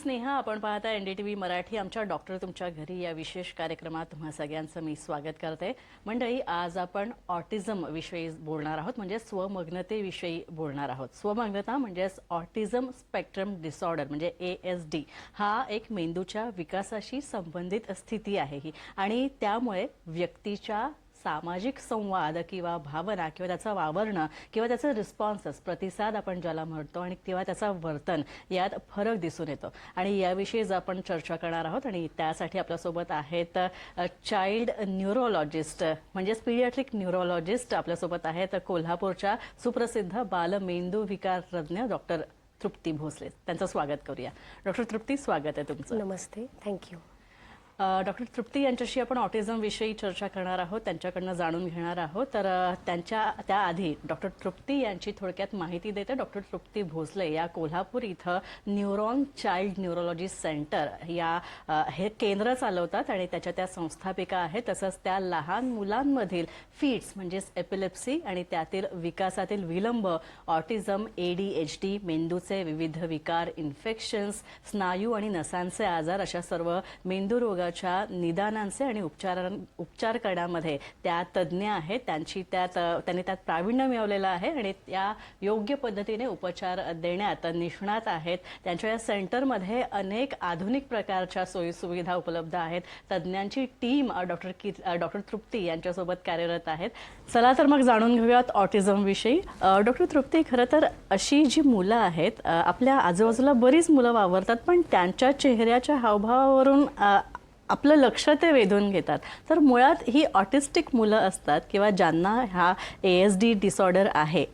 स्नेहा आपण पाहता N D T V Marathi आमच्या डॉक्टर तुमच्या घरी या विशेष कार्यक्रमात तुम्हा सगळ्यांचं मी स्वागत करते. मंडळी आज आपण ऑटिझम विषयी बोलणार आहोत म्हणजे स्वमग्नतेविषयी बोलणार आहोत. स्वमग्नता म्हणजेच ऑटिझम स्पेक्ट्रम डिसऑर्डर म्हणजे ए एस डी हा एक मेंदूच्या विकासाशी संबंधित स्थिती आहे ही. आणि त्यामुळे व्यक्तीच्या सामाजिक संवाद किंवा भावना किंवा त्याचं वावरणं किंवा त्याचं रिस्पॉन्सेस प्रतिसाद आपण ज्याला म्हणतो आणि किंवा त्याचा वर्तन यात फरक दिसून येतो. आणि याविषयीच आपण चर्चा करणार आहोत आणि त्यासाठी आपल्यासोबत आहेत चाइल्ड न्यूरोलॉजिस्ट म्हणजेच पिडियाट्रिक न्यूरोलॉजिस्ट आपल्यासोबत आहेत कोल्हापूरच्या सुप्रसिद्ध बालमेंदू विकार तज्ज्ञ डॉक्टर तृप्ती भोसले. त्यांचं स्वागत करूया. डॉक्टर तृप्ती स्वागत आहे तुमचं. नमस्ते. थँक्यू डॉक्टर तृप्ती यांच्याशी आपण ऑटिझम विषयी चर्चा करणार आहोत त्यांच्याकडनं जाणून घेणार आहोत. तर त्यांच्या त्याआधी डॉक्टर तृप्ती यांची थोडक्यात माहिती देते. डॉक्टर तृप्ती भोसले या कोल्हापूर इथं न्यूरॉन चाइल्ड न्यूरोलॉजी सेंटर या हे केंद्र चालवतात आणि त्याच्या त्या संस्थापिका आहेत. तसंच त्या लहान मुलांमधील फिट्स म्हणजेच एपिलेप्सी आणि त्यातील विकासातील विलंब ऑटिझम एडीएचडी मेंदूचे विविध विकार इन्फेक्शन्स स्नायू आणि नसांचे आजार अशा सर्व मेंदूरोगा रोगाच्या निदानांचे आणि उपचार उपचार करण्यामध्ये त्या तज्ज्ञ आहेत. त्यांची त्यात त्यांनी त्यात प्रावीण्य मिळवलेलं आहे आणि त्या योग्य पद्धतीने उपचार देण्यात निष्णात आहेत. त्यांच्या या सेंटरमध्ये अनेक आधुनिक प्रकारच्या सोयीसुविधा उपलब्ध आहेत. तज्ज्ञांची टीम डॉक्टर की डॉक्टर तृप्ती यांच्यासोबत कार्यरत आहेत. चला तर मग जाणून घेऊयात ऑटिझम विषयी. डॉक्टर तृप्ती खरं तर अशी जी मुलं आहेत आपल्या आजूबाजूला बरीच मुलं वावरतात पण त्यांच्या चेहऱ्याच्या हावभावावरून आपलं लक्ष ते वेधून घेतात. तर मुळात ही ऑटिस्टिक मुलं असतात किंवा ज्यांना हा ए एस डी डिसऑर्डर आहे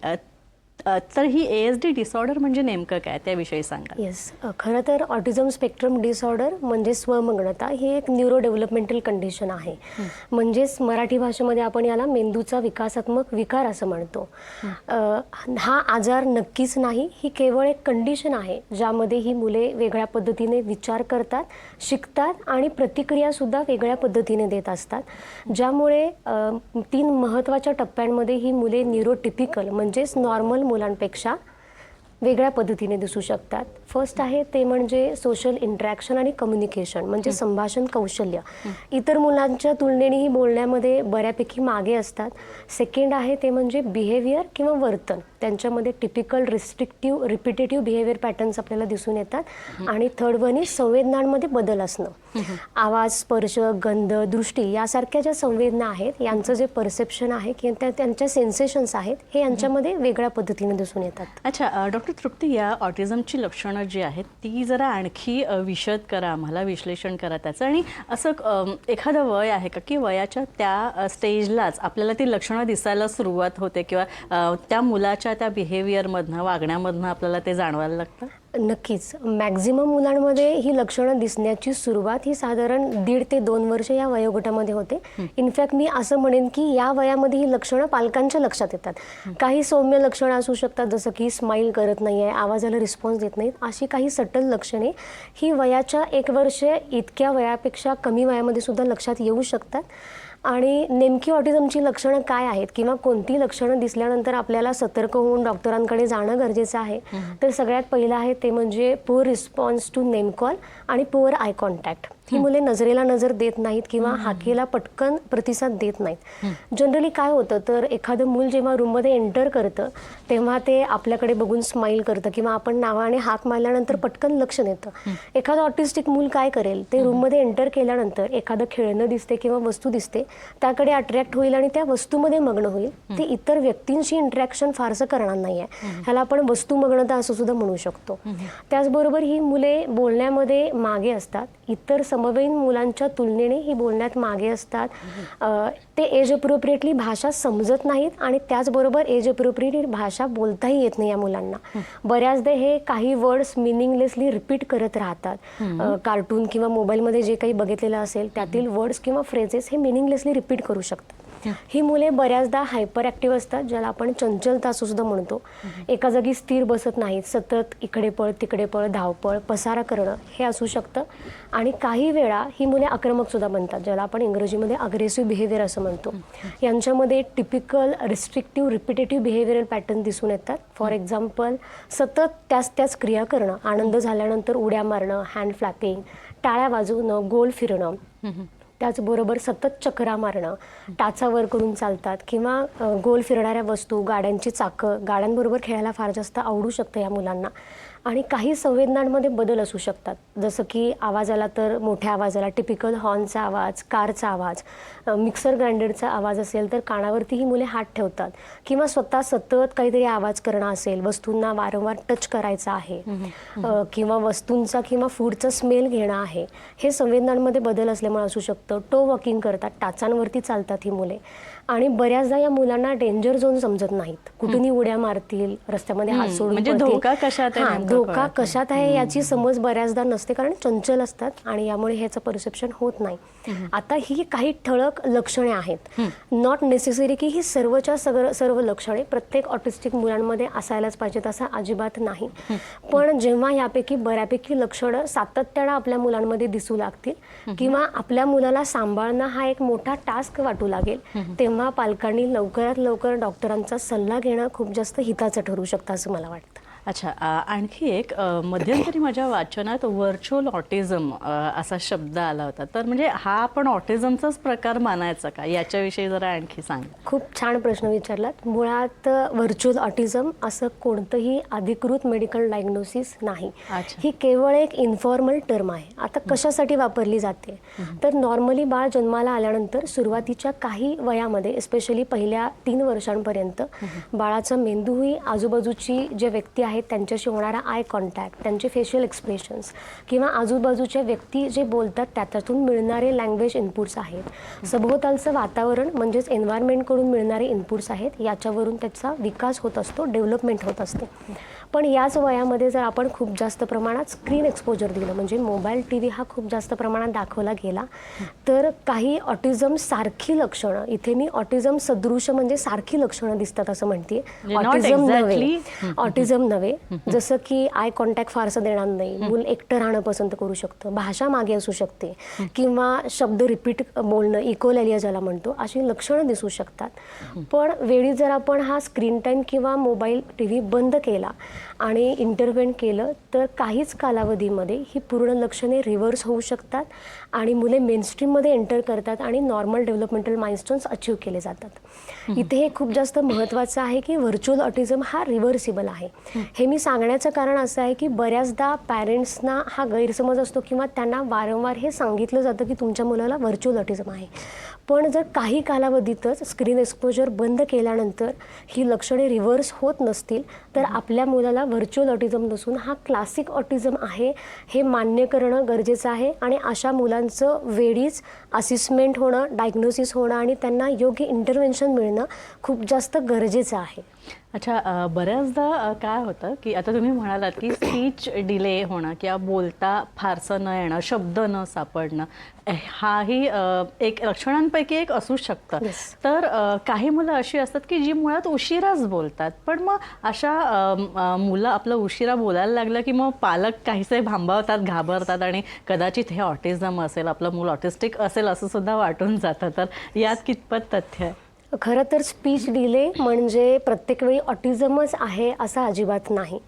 तर ही ए एस डी डिसऑर्डर म्हणजे नेमकं काय? त्याविषयी सांगा. येस खरं तर ऑटिझम स्पेक्ट्रम डिसऑर्डर म्हणजे स्वमग्नता ही एक न्यूरो डेव्हलपमेंटल कंडिशन आहे म्हणजेच मराठी भाषेमध्ये आपण याला मेंदूचा विकासात्मक विकार असं म्हणतो. हा. आजार नक्कीच नाही ही केवळ एक कंडिशन आहे ज्यामध्ये ही मुले वेगळ्या पद्धतीने विचार करतात शिकतात आणि प्रतिक्रियासुद्धा वेगळ्या पद्धतीने देत असतात. ज्यामुळे तीन महत्त्वाच्या टप्प्यांमध्ये ही मुले न्यूरोटिपिकल म्हणजेच नॉर्मल मुलांपेक्षा वेगळ्या पद्धतीने दिसू शकतात. फर्स्ट आहे ते म्हणजे सोशल इंटरॅक्शन आणि कम्युनिकेशन म्हणजे संभाषण कौशल्य. इतर मुलांच्या तुलनेने ही बोलण्यामध्ये बऱ्यापैकी मागे असतात. सेकंड आहे ते म्हणजे बिहेवियर किंवा वर्तन. त्यांच्यामध्ये typical restrictive repetitive behaviour patterns आपल्याला दिसून येतात. आणि थर्ड वन इज संवेदनांमध्ये बदल असणं. आवाज स्पर्श गंध दृष्टी यासारख्या ज्या संवेदना आहेत यांचं जे परसेप्शन आहे किंवा त्या- त्यांच्या सेन्सेशन्स आहेत हे यांच्यामध्ये वेगळ्या पद्धतीने दिसून येतात. अच्छा डॉक्टर तृप्ती या ऑटिझमची लक्षणं जी आहेत ती जरा आणखी विशद करा आम्हाला विश्लेषण करा त्याचं. आणि असं एखादं वय आहे का की वयाच्या त्या स्टेजलाच आपल्याला ती लक्षणं दिसायला सुरुवात होते किंवा त्या मुलाच्या त्या बिहेवियरमधनं वागण्यामधनं आपल्याला ते जाणवायला लागतं? नक्कीच. मॅक्झिमम मुलांमध्ये ही लक्षणं दिसण्याची सुरुवात ही साधारण दीड ते दोन वर्ष या वयोगटामध्ये होते. इनफॅक्ट मी असं म्हणेन की या वयामध्ये ही लक्षणं पालकांच्या लक्षात येतात. काही सौम्य लक्षणं असू शकतात जसं की स्माईल करत नाही आहे आवाजाला रिस्पॉन्स देत नाहीत अशी काही सटल लक्षणे ही वयाच्या एक वर्ष इतक्या वयापेक्षा कमी वयामध्ये सुद्धा लक्षात येऊ शकतात. आणि नेमकी ऑटिझमची लक्षणं काय आहेत किंवा कोणती लक्षणं दिसल्यानंतर आपल्याला सतर्क होऊन डॉक्टरांकडे जाणं गरजेचं आहे? तर सगळ्यात पहिलं आहे ते म्हणजे poor response to name call आणि पुअर आय कॉन्टॅक्ट ही. मुले नजरेला नजर देत नाहीत किंवा हाकेला पटकन प्रतिसाद देत नाहीत. जनरली काय होतं तर एखादं मूल जेव्हा रूममध्ये एंटर करतं तेव्हा ते आपल्याकडे बघून स्माईल करतं किंवा आपण नावाने हाक मारल्यानंतर पटकन लक्ष देतं. एखादं ऑटिस्टिक मूल काय करेल ते रूममध्ये एंटर केल्यानंतर एखादं खेळणं दिसते किंवा वस्तू दिसते त्याकडे अट्रॅक्ट होईल आणि त्या वस्तूमध्ये मग्न होईल. ते इतर व्यक्तींशी इंटरॅक्शन फारसं करणार नाही आहे ह्याला आपण वस्तुमग्नता असं सुद्धा म्हणू शकतो. त्याचबरोबर ही मुले बोलण्यामध्ये मागे असतात इतर समवयीन मुलांच्या तुलनेने ही बोलण्यात मागे असतात. ते एज अप्रोप्रिएटली भाषा समजत नाहीत आणि त्याचबरोबर एज अप्रोप्रिएटली भाषा बोलताही येत नाही या मुलांना. बऱ्याचदा हे काही वर्ड्स मिनिंगलेसली रिपीट करत राहतात. कार्टून किंवा मोबाईलमध्ये जे काही बघितलेलं असेल त्यातील वर्ड्स किंवा फ्रेजेस हे मिनिंगलेसली रिपीट करू शकतात. ही मुले बऱ्याचदा हायपर ॲक्टिव्ह असतात ज्याला आपण चंचलता असं सुद्धा म्हणतो. एका जागी स्थिर बसत नाहीत सतत इकडे पळ तिकडे पळ धावपळ पसारा करणं हे असू शकतं. आणि काही वेळा ही मुले आक्रमक सुद्धा बनतात ज्याला आपण इंग्रजीमध्ये अग्रेसिव्ह बिहेवियर असं म्हणतो. यांच्यामध्ये typical restrictive repetitive behavioural pattern दिसून येतात. फॉर एक्झाम्पल सतत त्याच त्याच क्रिया करणं आनंद झाल्यानंतर उड्या मारणं हँड फ्लॅपिंग टाळ्या वाजवणं गोल फिरणं. त्याचबरोबर सतत चकरा मारणं टाचावर करून चालतात किंवा गोल फिरणाऱ्या वस्तू गाड्यांची चाकं गाड्यांबरोबर खेळायला फार जास्त आवडू शकतं या मुलांना. आणि काही संवेदनांमध्ये बदल असू शकतात. जसं की आवाज आला तर मोठ्या आवाजाला टिपिकल हॉर्नचा आवाज कारचा आवाज मिक्सर ग्राइंडरचा आवाज असेल तर कानावरती ही मुले हात ठेवतात. किंवा स्वतः सतत काहीतरी आवाज करणं असेल वस्तूंना वारंवार टच करायचा आहे किंवा वस्तूंचा किंवा फूडचा स्मेल घेणं आहे हे संवेदनांमध्ये बदल असल्यामुळे असू शकतं. टो वॉकिंग करतात टाचांवरती चालतात ही मुले. आणि बऱ्याचदा या मुलांना डेंजर झोन समजत नाहीत. कुठूनही उड्या मारतील रस्त्यामध्ये हात सोडून म्हणजे. धोका कशात आहे धोका. कशात आहे याची समज बऱ्याचदा नसते कारण चंचल असतात आणि यामुळे ह्याचं परसेप्शन होत नाही. आता ही काही ठळक लक्षणे आहेत. नॉट नेसेसरी की ही सर्वच्या सगळं सर्व लक्षणे प्रत्येक ऑटिस्टिक मुलांमध्ये असायलाच पाहिजेत असं अजिबात नाही. पण जेव्हा यापैकी बऱ्यापैकी लक्षणं सातत्यानं आपल्या मुलांमध्ये दिसू लागतील किंवा आपल्या मुलाला सांभाळणं हा एक मोठा टास्क वाटू लागेल तेव्हा पालकांनी लवकरात लवकर डॉक्टरांचा सल्ला घेणं खूप जास्त हिताचं ठरू शकतं असं मला वाटतं. अच्छा आणखी एक मध्यंतरी माझ्या वाचनात व्हर्च्युअल ऑटिझम असा शब्द आला होता. तर म्हणजे हा आपण ऑटिझमचाच प्रकार मानायचा का? याच्याविषयी जरा आणखी सांग. खूप छान प्रश्न विचारलात. मुळात व्हर्च्युअल ऑटिझम असं कोणतंही अधिकृत मेडिकल डायग्नोसिस नाही. ही केवळ एक इन्फॉर्मल टर्म आहे. आता कशासाठी वापरली जाते? तर नॉर्मली बाळ जन्माला आल्यानंतर सुरुवातीच्या काही वयामध्ये एस्पेशली पहिल्या तीन वर्षांपर्यंत बाळाचा मेंदूही आजूबाजूची जे व्यक्ती आहेत त्यांच्याशी होणारा आय कॉन्टॅक्ट त्यांचे फेशियल एक्सप्रेशन्स किंवा आजूबाजूच्या व्यक्ती जे बोलतात त्याच्यातून मिळणारे लँग्वेज इनपुट्स आहेत. सभोवतालचं वातावरण म्हणजेच एन्व्हायरमेंटकडून मिळणारे इनपुट्स आहेत याच्यावरून त्याचा विकास होत असतो डेव्हलपमेंट होत असते. पण याच वयामध्ये जर आपण खूप जास्त प्रमाणात स्क्रीन एक्सपोजर दिलं म्हणजे मोबाईल टी व्ही हा खूप जास्त प्रमाणात दाखवला गेला तर काही ऑटिझम सारखी लक्षणं इथे मी ऑटिझम सदृश म्हणजे सारखी लक्षणं दिसतात असं म्हणते म्हणजे ऑटिझम नव्हे. exactly. ऑटिझम नव्हे. जसं की आय कॉन्टॅक्ट फारसं देणार नाही. मूल एकटं राहणं पसंत करू शकतं. भाषा मागे असू शकते. किंवा शब्द रिपीट बोलणं इकोलॅलिया ज्याला म्हणतो अशी लक्षणं दिसू शकतात. पण वेळी जर आपण हा स्क्रीन टाईम किंवा मोबाईल टी व्ही बंद केला आणि इंटरव्हेंट केलं तर काहीच कालावधीमध्ये ही पूर्ण लक्षणे रिव्हर्स होऊ शकतात आणि मुले मेनस्ट्रीममध्ये एंटर करतात आणि नॉर्मल डेव्हलपमेंटल माइलस्टोन्स अचीव केले जातात. इथे हे खूप जास्त महत्त्वाचं आहे की व्हर्च्युअल ऑटिझम हा रिव्हर्सिबल आहे. हे मी सांगण्याचं कारण असं आहे की बऱ्याचदा पॅरेंट्सना हा गैरसमज असतो किंवा त्यांना वारंवार हे सांगितलं जातं की तुमच्या मुलाला व्हर्च्युअल ऑटिझम आहे. पण जर काही कालावधीतच स्क्रीन एक्सपोजर बंद केल्यानंतर ही लक्षणे रिव्हर्स होत नसतील तर आपल्या मुलाला व्हर्च्युअल ऑटिझम नसून हा क्लासिक ऑटिझम आहे. हे मान्य करणं गरजेचं आहे आणि अशा मुलांचं वेळीच असिसमेंट होणं डायग्नोसिस होणं आणि त्यांना योग्य इंटरव्हेन्शन मिळणं खूप जास्त गरजेचं आहे. अच्छा बऱ्याचदा काय होतं की आता तुम्ही म्हणालात की स्पीच डिले होणं किंवा बोलता फारसं न येणं शब्द न सापडणं हाही एक लक्षणांपैकी एक असू शकतं. Yes. तर काही मुलं अशी असतात की जी मुळात उशिराच बोलतात. पण मग अशा मुलं आपलं उशिरा बोलायला लागलं की मग पालक काहीसे भांबावतात घाबरतात आणि कदाचित हे ऑटिझम असेल आपलं मूल ऑटिस्टिक असेल असं सुद्धा वाटून जातं. तर यात कितपत तथ्य आहे? खरं तर स्पीच डिले म्हणजे प्रत्येक वेळी ऑटिझमच आहे असं अजिबात नाही.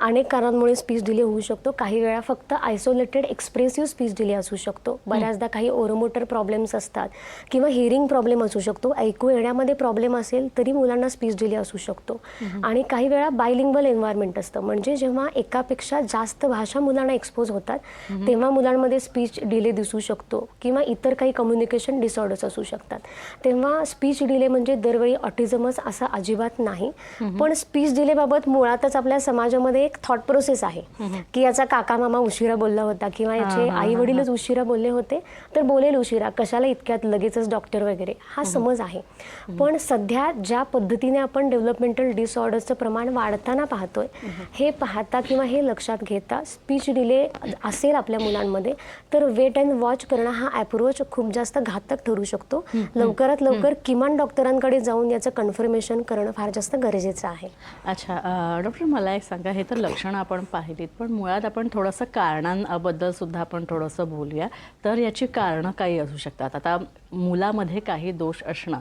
अनेक कारणांमुळे स्पीच डिले होऊ शकतो. काही वेळा फक्त आयसोलेटेड एक्सप्रेसिव्ह स्पीच डिले असू शकतो. बऱ्याचदा काही ओरोमोटर प्रॉब्लेम्स असतात किंवा हिअरिंग प्रॉब्लेम असू शकतो. ऐकू येण्यामध्ये प्रॉब्लेम असेल तरी मुलांना स्पीच डिले असू शकतो. आणि काही वेळा बायलिंगल एन्व्हायरमेंट असतं. म्हणजे जेव्हा एकापेक्षा जास्त भाषा मुलांना एक्सपोज होतात तेव्हा मुलांमध्ये स्पीच डिले दिसू शकतो किंवा इतर काही कम्युनिकेशन डिसऑर्डर्स असू शकतात. तेव्हा स्पीच डिले म्हणजे दरवेळी ऑटिझमच असं अजिबात नाही. पण स्पीच डिलेबाबत मुळातच आपल्या समाजामध्ये एक थॉट प्रोसेस आहे. की याचा काका मामा उशिरा बोलला होता किंवा याचे आई वडीलच उशिरा बोलले होते तर बोलेल उशिरा. कशाला इतक्यात लगेचच डॉक्टर वगैरे? हा समज आहे. पण सध्या ज्या पद्धतीने आपण डेव्हलपमेंटल डिसऑर्डरचं प्रमाण वाढताना पाहतोय हे पाहता किंवा हे लक्षात घेता स्पीच डिले असेल आपल्या मुलांमध्ये तर वेट अँड वॉच करणं हा अप्रोच खूप जास्त घातक ठरू शकतो. लवकरात लवकर किमान डॉक्टरांकडे जाऊन याचं कन्फर्मेशन करणं फार जास्त गरजेचं आहे. अच्छा डॉक्टर मला एक सांगा हे तर लक्षणं आपण पाहिलीत पण मुळात आपण थोडंसं कारणांबद्दल सुद्धा आपण थोडंसं बोलूया. तर याची कारणं काही असू शकतात. आता मुलामध्ये काही दोष असणं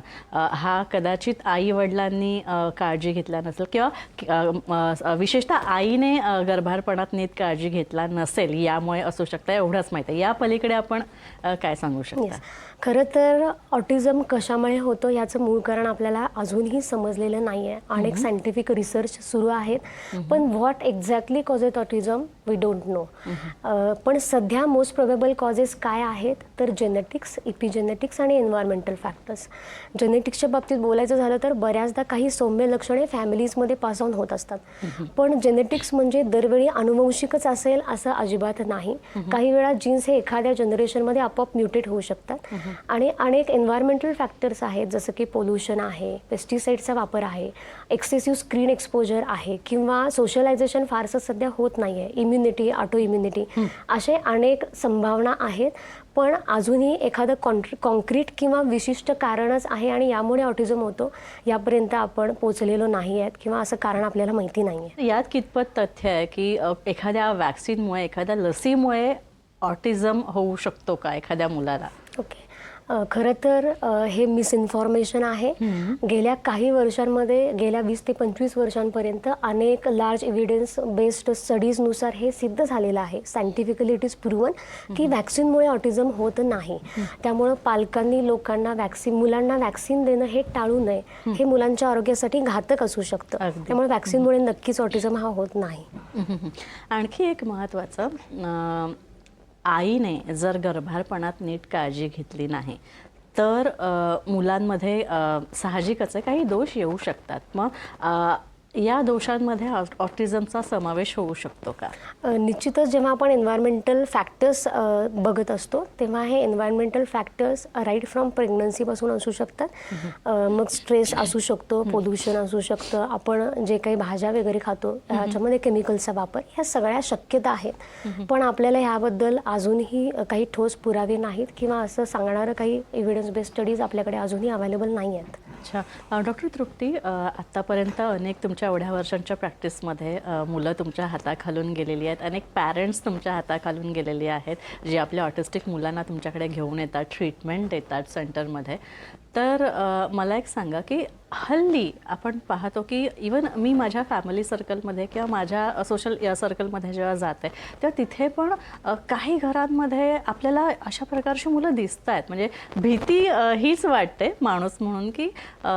हा कदाचित आई वडिलांनी काळजी घेतला नसेल किंवा विशेषतः आईने गर्भारपणात नीट काळजी घेतला नसेल यामुळे असू शकतं एवढंच माहिती आहे. या पलीकडे आपण काय सांगू शकता? Yes. खरं तर ऑटिझम कशामुळे होतो याचं मूळ कारण आपल्याला अजूनही समजलेलं नाही आहे अनेक सायंटिफिक रिसर्च सुरू आहेत. पण what exactly causes autism? We don't know. पण सध्या मोस्ट प्रोबेबल कॉजेस काय आहेत? तर जेनेटिक्स इपिजेनेटिक्स आणि एन्व्हायरमेंटल फॅक्टर्स जेनेटिक्सच्या बाबतीत बोलायचं झालं तर बऱ्याचदा काही सौम्य लक्षणे फॅमिलीजमध्ये पास ऑन होत असतात. पण जेनेटिक्स म्हणजे दरवेळी अनुवंशिकच असेल असं अजिबात नाही. काही वेळा जीन्स हे एखाद्या जनरेशनमध्ये आपोआप म्युटेट होऊ शकतात. आणि अनेक एन्व्हायरमेंटल फॅक्टर्स आहेत जसं की पोल्युशन आहे पेस्टिसाईडचा वापर आहे एक्सेसिव्ह स्क्रीन एक्सपोजर आहे किंवा सोशलायझेशन फारसं सध्या होत नाही आहे इम्युनिटी ऑटो इम्युनिटी असे अनेक संभावना आहेत. पण अजूनही एखादं कॉन्ट्र कॉन्क्रीट किंवा विशिष्ट कारणच आहे आणि यामुळे ऑटिझम होतो यापर्यंत आपण पोचलेलो नाही आहेत किंवा असं कारण आपल्याला माहिती नाही आहे यात कितपत तथ्य आहे की एखाद्या वॅक्सिनमुळे एखाद्या लसीमुळे ऑटिझम होऊ शकतो का एखाद्या मुलाला? ओके. खरं तर हे मिसइन्फॉर्मेशन आहे. गेल्या काही वर्षांमध्ये गेल्या वीस ते पंचवीस वर्षांपर्यंत अनेक लार्ज एव्हिडन्स बेस्ड स्टडीजनुसार हे सिद्ध झालेलं आहे. सायंटिफिकली इट इज प्रूवन की व्हॅक्सिनमुळे ऑटिझम होत नाही. त्यामुळं पालकांनी लोकांना वॅक्सिन मुलांना वॅक्सिन देणं हे टाळू नये. हे मुलांच्या आरोग्यासाठी घातक असू शकतं. त्यामुळे वॅक्सिनमुळे नक्कीच ऑटिझम हा होत नाही. आणखी एक महत्त्वाचं अं, आईने जर गर्भारपणात नीट काळजी घेतली नाही तर मुलांमध्ये साहजिकच आहे काही दोष येऊ शकतात. मग या दोषांमध्ये ऑटिझमचा समावेश होऊ शकतो का? निश्चितच जेव्हा आपण एन्व्हायरमेंटल फॅक्टर्स बघत असतो तेव्हा हे एन्व्हायरमेंटल फॅक्टर्स राईट फ्रॉम प्रेग्नन्सीपासून असू शकतात. मग स्ट्रेस असू शकतो पोल्युशन असू शकतं. आपण जे काही भाज्या वगैरे खातो त्याच्यामध्ये केमिकलचा वापर ह्या सगळ्या शक्यता आहेत. पण आपल्याला ह्याबद्दल अजूनही काही ठोस पुरावे नाहीत किंवा असं सांगणारं काही एव्हिडन्स बेस्ड स्टडीज आपल्याकडे अजूनही अवेलेबल नाही आहेत. अच्छा. डॉक्टर तृप्ती आत्तापर्यंत अनेक तुमच्या एवढ्या वर्षांच्या प्रॅक्टिसमध्ये मुलं तुमच्या हाताखालून गेलेली आहेत. अनेक पॅरेंट्स तुमच्या हाताखालून गेलेली आहेत जे आपल्या ऑटिस्टिक मुलांना तुमच्याकडे घेऊन येतात ट्रीटमेंट देतात सेंटरमध्ये. तर अ, मला एक सांगा की हल्ली आपण पाहतो की इवन मी माझ्या फॅमिली सर्कलमध्ये किंवा माझ्या सोशल सर्कलमध्ये जेव्हा जाते तेव्हा तिथे पण अ, काही घरांमध्ये आपल्याला अशा प्रकारची मुलं दिसत आहेत म्हणजे भीती अ, हीच वाटते माणूस म्हणून की अ,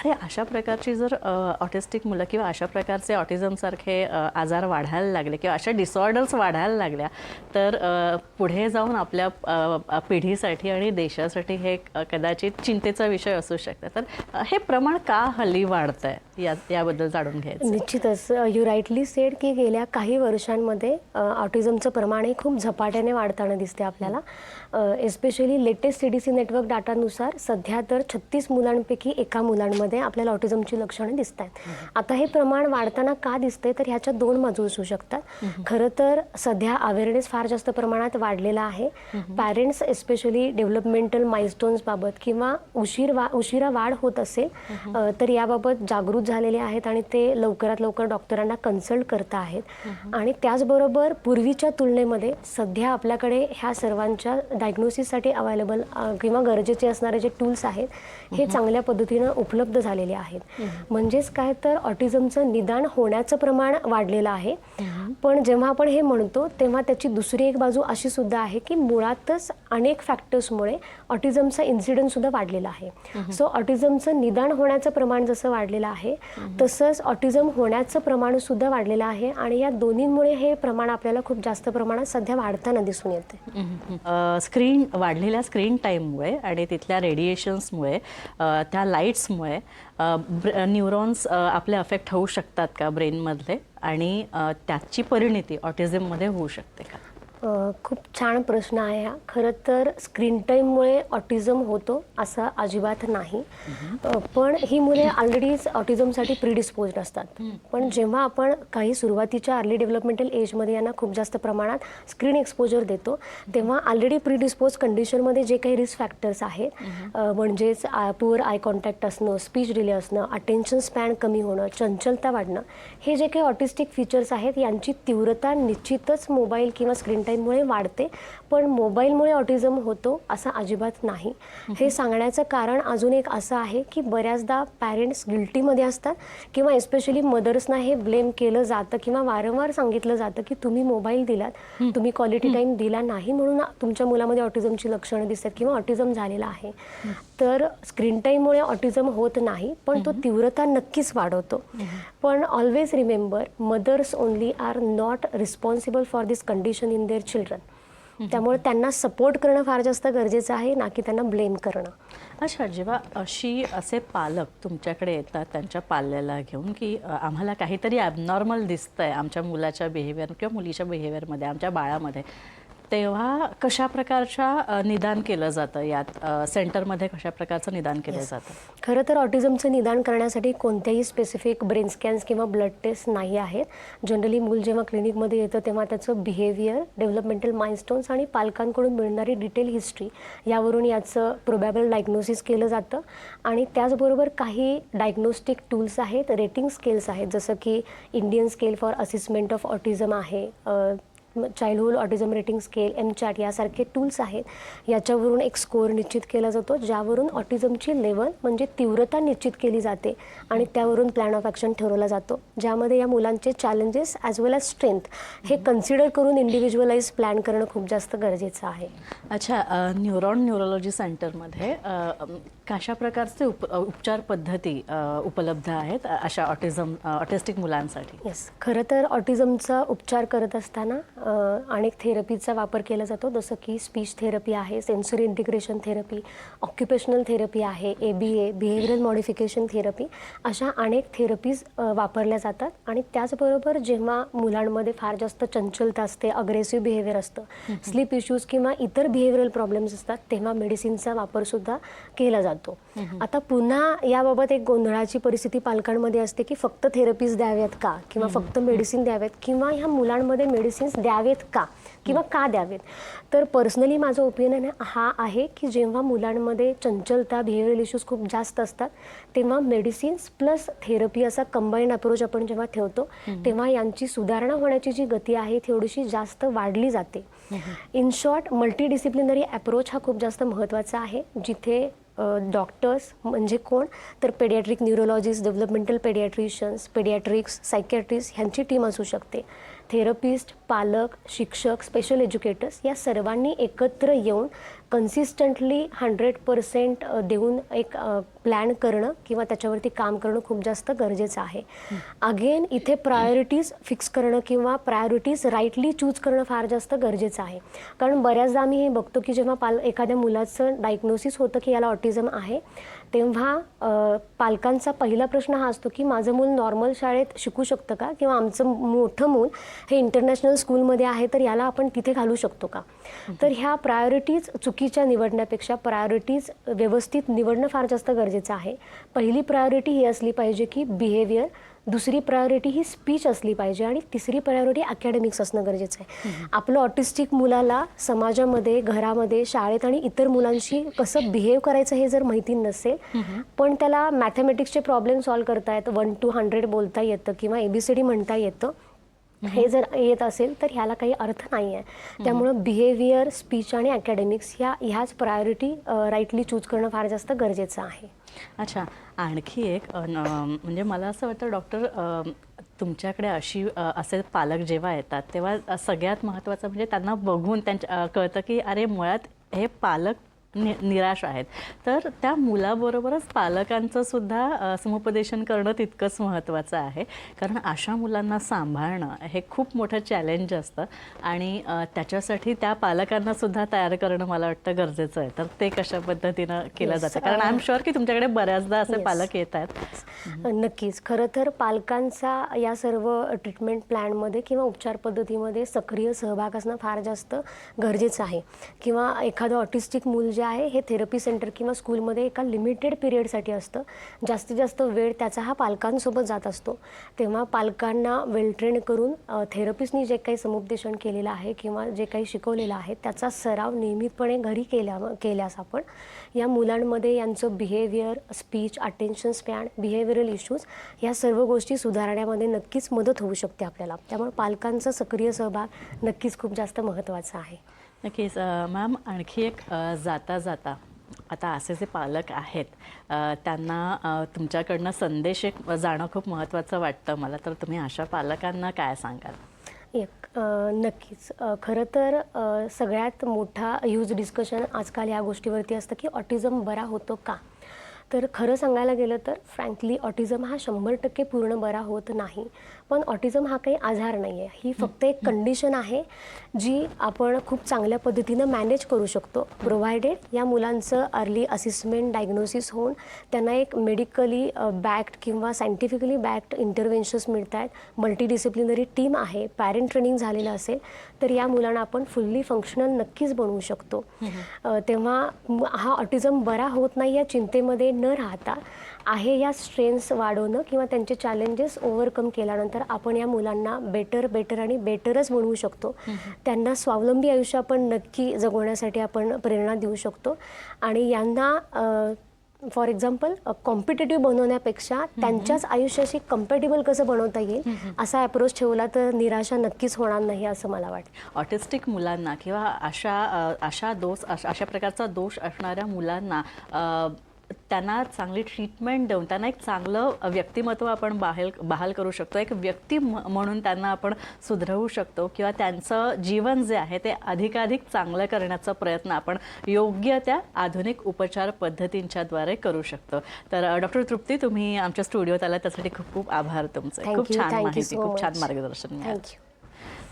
अरे अशा प्रकारची जर ऑटिस्टिक मुलं किंवा अशा प्रकारचे ऑटिझमसारखे आजार वाढायला लागले किंवा अशा डिसऑर्डर्स वाढायला लागल्या तर पुढे जाऊन आपल्या पिढीसाठी आणि देशासाठी हे कदाचित चिंतेचा विषय असू शकतो तर हे प्रमाण का हल्ली वाढतं आहे या याबद्दल जाणून घ्यायचं. निश्चितच. यू राईटली सेड की गेल्या काही वर्षांमध्ये ऑटिझमचं प्रमाण हे खूप झपाट्याने वाढताना दिसते आपल्याला. Especially latest C D C network डाटानुसार सध्या तर छत्तीस मुलांपैकी एका मुलांमध्ये आपल्याला ऑटिझमची लक्षणं दिसत आहेत. आता हे प्रमाण वाढताना का दिसते तर ह्याच्या दोन बाजू असू शकतात. खरं तर सध्या अवेअरनेस फार जास्त प्रमाणात वाढलेला आहे. पॅरेंट्स एस्पेशली डेव्हलपमेंटल माइलस्टोन्सबाबत किंवा उशीर वा उशिरा वाढ होत असेल तर याबाबत जागृत झालेले आहेत आणि ते लवकरात लवकर डॉक्टरांना कन्सल्ट करत आहेत. आणि त्याचबरोबर पूर्वीच्या तुलनेमध्ये सध्या आपल्याकडे ह्या सर्वांच्या डायग्नोसिससाठी अवेलेबल किंवा गरजेचे असणारे जे टूल्स आहेत हे चांगल्या पद्धतीनं उपलब्ध झालेले आहेत. म्हणजेच काय तर ऑटिझमचं निदान होण्याचं प्रमाण वाढलेलं आहे. पण जेव्हा आपण हे म्हणतो तेव्हा त्याची दुसरी एक बाजू अशी सुद्धा आहे की मुळातच अनेक फॅक्टर्समुळे ऑटिझमचा इन्सिडन्स सुद्धा वाढलेला आहे. सो ऑटिझमचं निदान होण्याचं प्रमाण जसं वाढलेलं आहे तसंच ऑटिझम होण्याचं प्रमाण सुद्धा वाढलेलं आहे आणि या दोन्हींमुळे हे प्रमाण आपल्याला खूप जास्त प्रमाणात सध्या वाढताना दिसून येते. स्क्रीन वाढलेल्या स्क्रीन टाईममुळे आणि तिथल्या रेडिएशन्समुळे त्या लाईट्समुळे न्यूरॉन्स आपले अफेक्ट होऊ शकतात का ब्रेनमधले आणि त्याची परिणिती ऑटिझममध्ये होऊ शकते का? खूप छान प्रश्न आहे हा. खरं तर स्क्रीन टाईममुळे ऑटिझम होतो असं अजिबात नाही. पण ही मुले ऑलरेडीच ऑटिझमसाठी प्रिडिस्पोज्ड असतात. पण जेव्हा आपण काही सुरुवातीच्या अर्ली डेव्हलपमेंटल एजमध्ये यांना खूप जास्त प्रमाणात स्क्रीन एक्सपोजर देतो तेव्हा ऑलरेडी प्रिडिस्पोज कंडिशनमध्ये जे काही रिस्क फॅक्टर्स आहेत म्हणजेच पुअर आय कॉन्टॅक्ट असणं स्पीच डिले असणं अटेन्शन स्पॅन कमी होणं चंचलता वाढणं हे जे काही ऑटिस्टिक फीचर्स आहेत यांची तीव्रता निश्चितच मोबाईल किंवा स्क्रीन टाईममुळे वाढते. पण मोबाईलमुळे ऑटिझम होतो असं अजिबात नाही. हे सांगण्याचं कारण अजून एक असं आहे की बऱ्याचदा पॅरेंट्स गिल्टीमध्ये असतात किंवा एस्पेशली मदर्सना हे ब्लेम केलं जातं किंवा वारंवार सांगितलं जातं की तुम्ही मोबाईल दिलात तुम्ही क्वालिटी टाईम दिला नाही म्हणून तुमच्या मुलामध्ये ऑटिझमची लक्षणं दिसतात किंवा ऑटिझम झालेला आहे. तर स्क्रीन टाईममुळे ऑटिझम होत नाही पण तो तीव्रता नक्कीच वाढवतो. पण always remember mothers only are not responsible for this condition in their children. त्यामुळे त्यांना सपोर्ट करणं फार जास्त गरजेचं आहे ना की त्यांना ब्लेम करणं. अच्छा जेव्हा अशी असे पालक तुमच्याकडे येतात त्यांच्या पाल्याला घेऊन की आम्हाला काहीतरी ॲबनॉर्मल दिसतंय आमच्या मुलाच्या बिहेवियर किंवा मुलीच्या बिहेवियरमध्ये आमच्या बाळामध्ये तेव्हा कशा प्रकारच्या निदान केलं जातं? यात सेंटरमध्ये कशा प्रकारचं निदान केलं जातं? खरं तर ऑटिझमचं निदान करण्यासाठी कोणत्याही स्पेसिफिक ब्रेन स्कॅन्स किंवा ब्लड टेस्ट नाही आहेत. जनरली मूल जेव्हा क्लिनिकमध्ये येतं तेव्हा त्याचं बिहेवियर डेव्हलपमेंटल माइलस्टोन्स आणि पालकांकडून मिळणारी डिटेल हिस्ट्री यावरून याचं प्रोबॅबल डायग्नोसिस केलं जातं. आणि त्याचबरोबर काही डायग्नोस्टिक टूल्स आहेत रेटिंग स्केल्स आहेत. जसं की Indian scale for assessment of autism आहे childhood autism rating scale M chat यासारखे टूल्स आहेत. याच्यावरून एक स्कोअर निश्चित केला जातो ज्यावरून ऑटिझमची लेवल म्हणजे तीव्रता निश्चित केली जाते आणि त्यावरून प्लॅन ऑफ ॲक्शन ठरवला जातो. ज्यामध्ये या मुलांचे challenges as well as strength हे कन्सिडर करून इंडिव्हिज्युअलाइज प्लॅन करणं खूप जास्त गरजेचं आहे. अच्छा न्यूरॉन न्यूरोलॉजी सेंटरमध्ये कशा प्रकारचे उप उपचार पद्धती उपलब्ध आहेत अशा ऑटिझम ऑटिस्टिक मुलांसाठी? येस खरं तर ऑटिझमचा उपचार करत असताना अनेक थेरपीचा वापर केला जातो. जसं की स्पीच थेरपी आहे sensory integration therapy occupational therapy आहे A B A behavioural modification therapy अशा अनेक थेरपीज वापरल्या जातात. आणि त्याचबरोबर जेव्हा मुलांमध्ये फार जास्त चंचलता असते अग्रेसिव्ह बिहेवियर असतं स्लीप इश्यूज किंवा इतर बिहेवियरल प्रॉब्लेम्स असतात तेव्हा मेडिसिनचा वापरसुद्धा केला जातो. आता पुन्हा याबाबत एक गोंधळाची परिस्थिती पालकांमध्ये असते की फक्त थेरपीज द्याव्यात का? किंवा फक्त मेडिसिन द्याव्यात किंवा ह्या मुलांमध्ये मेडिसिन्स द्यावेत का? किंवा का द्यावेत? तर पर्सनली माझं ओपिनियन हा आहे की जेव्हा मुलांमध्ये चंचलता बिहेवियरल इश्यूज खूप जास्त असतात तेव्हा मेडिसिन्स प्लस थेरपी असा कंबाईंड अप्रोच आपण जेव्हा ठेवतो तेव्हा यांची सुधारणा होण्याची जी गती आहे थोडीशी जास्त वाढली जाते. इन शॉर्ट मल्टीडिसिप्लिनरी अप्रोच हा खूप जास्त महत्त्वाचा आहे जिथे डॉक्टर्स म्हणजे कोण? तर paediatric neurologist developmental paediatricians paediatrics psychiatrist ह्यांची टीम असू शकते. थेरपिस्ट पालक शिक्षक स्पेशल एज्युकेटर्स या सर्वांनी एकत्र येऊन कन्सिस्टंटली हंड्रेड पर्सेंट देऊन एक प्लॅन करणं किंवा त्याच्यावरती काम करणं खूप जास्त गरजेचं आहे. अगेन इथे प्रायोरिटीज फिक्स करणं किंवा प्रायोरिटीज राईटली चूज करणं फार जास्त गरजेचं आहे. कारण बऱ्याचदा आम्ही हे बघतो की जेव्हा पाल एखाद्या मुलाचं डायग्नोसिस होतं की याला ऑटिझम आहे तेव्हा पालकांचा पहिला प्रश्न हा असतो की माझं मूल नॉर्मल शाळेत शिकू शकतं का? किंवा आमचं मोठं मूल हे इंटरनॅशनल स्कूलमध्ये आहे तर याला आपण तिथे घालू शकतो का? तर ह्या प्रायोरिटीज चुकीच्या निवडण्यापेक्षा प्रायोरिटीज व्यवस्थित निवडणं फार जास्त गरजेचं आहे. पहिली प्रायोरिटी ही असली पाहिजे की बिहेवियर दुसरी प्रायोरिटी ही स्पीच असली पाहिजे आणि तिसरी प्रायोरिटी अकॅडमिक्स असणं गरजेचं आहे. आपलं ऑटिस्टिक मुलाला समाजामध्ये घरामध्ये शाळेत आणि इतर मुलांशी कसं बिहेव करायचं हे जर माहिती नसेल पण त्याला मॅथमॅटिक्सचे प्रॉब्लेम सॉल्व्ह करता येतं वन टू हंड्रेड बोलता येतं किंवा एबीसीडी म्हणता येतं हे जर येत असेल तर ह्याला काही अर्थ नाही आहे. त्यामुळं बिहेवियर स्पीच आणि अकॅडमिक्स ह्या ह्याच प्रायोरिटी राईटली चूज करणं फार जास्त गरजेचं आहे. अच्छा. आणखी एक म्हणजे मला असं वाटतं डॉक्टर तुमच्याकडे अशी असे पालक जेव्हा येतात तेव्हा सगळ्यात महत्त्वाचं म्हणजे त्यांना बघून त्यांच्या कळतं की अरे मुळात हे पालक नि निराश आहेत. तर त्या मुलाबरोबरच पालकांचं सुद्धा समुपदेशन करणं तितकंच महत्त्वाचं आहे. कारण अशा मुलांना सांभाळणं हे खूप मोठं चॅलेंज असतं. आणि त्याच्यासाठी त्या पालकांना सुद्धा तयार करणं मला वाटतं गरजेचं आहे. तर ते कशा पद्धतीनं केलं Yes, जातं? कारण आय एम शुअर की तुमच्याकडे बऱ्याचदा असे Yes. पालक येत आहेत. नक्कीच. खरं तर पालकांचा या सर्व ट्रीटमेंट प्लॅनमध्ये किंवा उपचार पद्धतीमध्ये सक्रिय सहभाग असणं फार जास्त गरजेचं आहे. किंवा एखादं ऑटिस्टिक मूल जे आहे हे थेरपी सेंटर किंवा स्कूलमध्ये एका लिमिटेड पिरियडसाठी असतं. जास्तीत जास्त वेळ त्याचा हा पालकांसोबत जात असतो. तेव्हा पालकांना वेल ट्रेन करून थेरपिस्टनी जे काही समुपदेशन केलेलं आहे किंवा जे काही शिकवलेलं आहे त्याचा सराव नियमितपणे घरी केल्या केल्यास आपण या मुलांमध्ये यांचं behaviour speech attention span behavioural issues या सर्व गोष्टी सुधारण्यामध्ये नक्कीच मदत होऊ शकते आपल्याला. त्यामुळे पालकांचा सक्रिय सहभाग नक्कीच खूप जास्त महत्त्वाचा आहे. नक्कीच. मॅम आणखी एक जाता जाता. आता असे जे पालक आहेत त्यांना तुमच्याकडनं संदेश एक जाणं खूप महत्त्वाचं वाटतं. मला तर तुम्ही अशा पालकांना काय सांगाल? एक नक्कीच. खरं तर सगळ्यात मोठा ह्यूज डिस्कशन आजकाल या गोष्टीवरती असतं की ऑटिझम बरा होतो का? तर खरं सांगायला गेलं तर फ्रँकली ऑटिझम हा शंभर टक्के पूर्ण बरा होत नाही. पण ऑटिझम हा काही आजार नाही आहे ही फक्त एक कंडिशन आहे जी आपण खूप चांगल्या पद्धतीनं मॅनेज करू शकतो. प्रोव्हायडेड या मुलांचं अर्ली असिसमेंट डायग्नोसिस होऊन त्यांना एक मेडिकली बॅक्ड किंवा सायंटिफिकली बॅक्ड इंटरव्हेन्शन्स मिळत आहेत मल्टीडिसिप्लिनरी टीम आहे पॅरेंट ट्रेनिंग झालेलं असेल तर या मुलांना आपण फुल्ली फंक्शनल नक्कीच बनवू शकतो. तेव्हा हा ऑटिझम बरा होत नाही या चिंतेमध्ये न राहता आहे या स्ट्रेन्स वाढवणं किंवा त्यांचे चॅलेंजेस ओव्हरकम केल्यानंतर आपण या मुलांना बेटर बेटर आणि बेटरच बनवू शकतो. त्यांना स्वावलंबी आयुष्य आपण नक्की जगवण्यासाठी आपण प्रेरणा देऊ शकतो. आणि यांना फॉर एक्झाम्पल कॉम्पिटेटिव्ह बनवण्यापेक्षा त्यांच्याच आयुष्याशी कम्पॅटेबल कसं बनवता येईल असा अप्रोच ठेवला तर निराशा नक्कीच होणार नाही असं मला वाटतं. ऑटिस्टिक मुलांना किंवा अशा अशा दोष अशा प्रकारचा दोष असणाऱ्या मुलांना त्यांना चांगली ट्रीटमेंट देऊन त्यांना एक चांगलं व्यक्तिमत्व आपण बाहेर बहाल करू शकतो. एक व्यक्ती म्हणून त्यांना आपण सुधरवू शकतो किंवा त्यांचं जीवन जे आहे ते अधिकाधिक चांगलं करण्याचा प्रयत्न आपण योग्य त्या आधुनिक उपचार पद्धतींच्याद्वारे करू शकतो. तर डॉक्टर तृप्ती तुम्ही आमच्या स्टुडिओत आला त्यासाठी खूप खूप आभार तुमचे. खूप छान माहिती खूप छान. मार्गदर्शन थँक्यू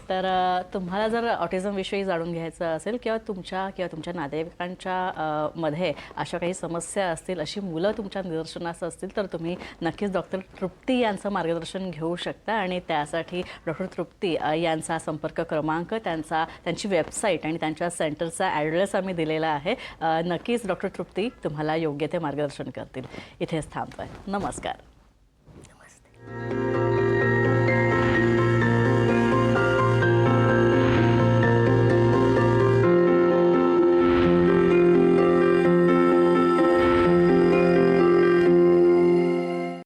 तर तुम्हाला जर ऑटिझमविषयी जाणून घ्यायचं असेल किंवा तुमच्या किंवा तुमच्या नातेवाईकांच्या मध्ये अशा काही समस्या असतील अशी मुलं तुमच्या निदर्शनास असतील तर तुम्ही नक्कीच डॉक्टर तृप्ती यांचं मार्गदर्शन घेऊ शकता आणि त्यासाठी डॉक्टर तृप्ती यांचा संपर्क क्रमांक त्यांचा त्यांची वेबसाईट आणि त्यांच्या सेंटरचा ॲड्रेस आम्ही दिलेला आहे. नक्कीच डॉक्टर तृप्ती तुम्हाला योग्य ते मार्गदर्शन करतील. इथेच थांबतोय. नमस्कार. नमस्ते.